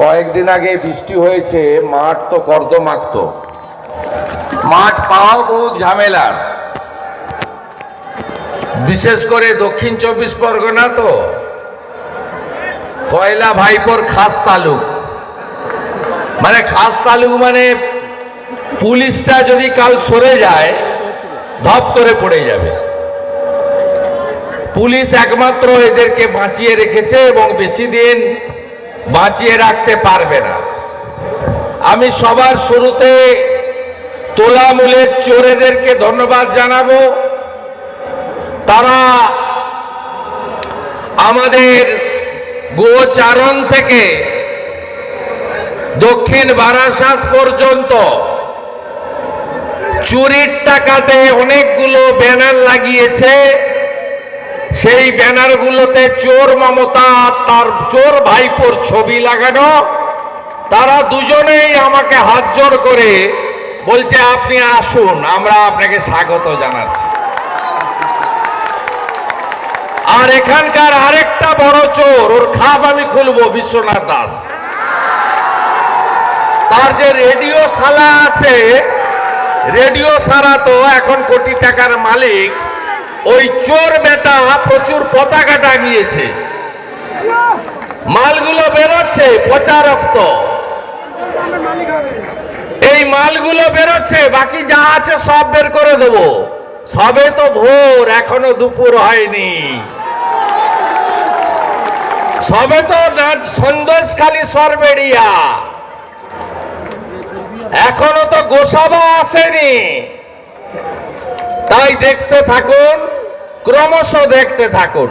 কয়েকদিন আগে বৃষ্টি হয়েছে, মাঠ তো কর্দমাক্ত। মাঠ পাওয়াও বহু ঝামেলার বিশেষ করে দক্ষিণ চব্বিশ পরগনা তো। কয়লা ভাইপোর খাস তালুক। মানে খাস তালুক মানে পুলিশটা যদি কাল সরে যায়, ধপ করে পড়ে যাবে। পুলিশ একমাত্র এদেরকে বাঁচিয়ে রেখেছে এবং বেশি দিন বাঁচিয়ে রাখতে পারবে না। আমি সবার শুরুতে তোলামূলের চোরেদেরকে ধন্যবাদ জানাব। তারা আমাদের গোচারণ থেকে দক্ষিণ বারাসাত পর্যন্ত চুরির টাকাতে অনেকগুলো ব্যানার লাগিয়েছে। সেই ব্যানারগুলোতে চোর মমতা, তার চোর ভাইপোর ছবি লাগানো। তারা দুজনেই আমাকে হাত জোর করে বলছে, আপনি আসুন, আমরা আপনাকে স্বাগত জানাচ্ছি। আর এখানকার আরেকটা বড় চোর, ওর খাপ আমি খুলবো, বিশ্বনাথ দাস। তার যে রেডিও শালা আছে, রেডিও সারা তো এখন কোটি টাকার মালিক। ওই চোর বেটা প্রচুর পতাকা টাঙিয়েছে। মালগুলো বেরোচ্ছে, পচা রক্ত। এই মালগুলো বেরোচ্ছে, বাকি যা আছে সব বের করে দেব। সবে তো ভোর, এখনও দুপুর হয়নি। সবে তো সন্দেশ খালি সরবেড়িয়া। এখনও তো গোসাবা আসেনি। তাই দেখতে থাকুন ক্রমশ দেখতে থাকুন।